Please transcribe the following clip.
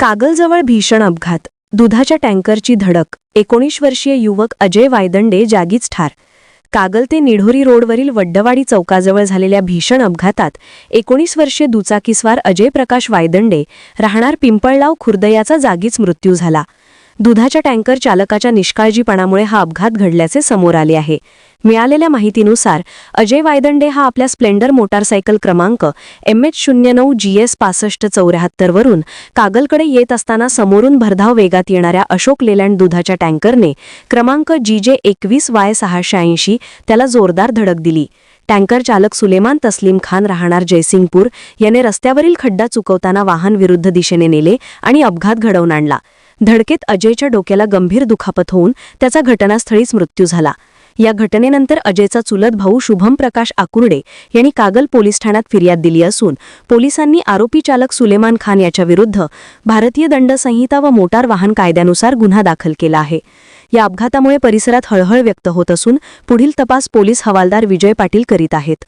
कागलजवळ भीषण अपघात. दुधाच्या टँकरची धडक. एकोणीस वर्षीय युवक अजय वायदंडे जागीच ठार. कागल ते निढोरी रोडवरील वड्डवाडी चौकाजवळ झालेल्या भीषण अपघातात एकोणीस वर्षीय दुचाकीस्वार अजय प्रकाश वायदंडे राहणार पिंपळलाव खुर्द याचा जागीच मृत्यू झाला. दुधाच्या टँकर चालकाच्या निष्काळजीपणामुळे हा अपघात घडल्याचे समोर आले आहे. मिळालेल्या माहितीनुसार अजय वायदंडे हा आपल्या स्प्लेंडर मोटारसायकल क्रमांक एम एच शून्य नऊ जी एस पासष्ट चौऱ्याहत्तरवरून कागलकडे येत असताना समोरून भरधाव वेगात येणाऱ्या अशोक लेलँड दुधाच्या टँकरने क्रमांक जी जे एकवीस वाय सहाशे ऐंशी त्याला जोरदार धडक दिली. टँकर चालक सुलेमान तस्लीम खान राहणार जयसिंगपूर याने रस्त्यावरील खड्डा चुकवताना वाहन विरुद्ध दिशेने नेले आणि अपघात घडवून आणला. धडकेत अजयच्या डोक्याला गंभीर दुखापत होऊन त्याचा घटनास्थळीच मृत्यू झाला. या घटनेनंतर अजयचा चुलत भाऊ शुभम प्रकाश आकुर्डे यांनी कागल पोलीस ठाण्यात फिर्याद दिली असून पोलिसांनी आरोपी चालक सुलेमान खान याच्या विरुद्ध भारतीय दंड संहिता व मोटार वाहन कायद्यानुसार गुन्हा दाखल केला आहे. या अपघातामुळे परिसरात हळहळ व्यक्त होत असून पुढील तपास पोलीस हवालदार विजय पाटील करीत आहेत.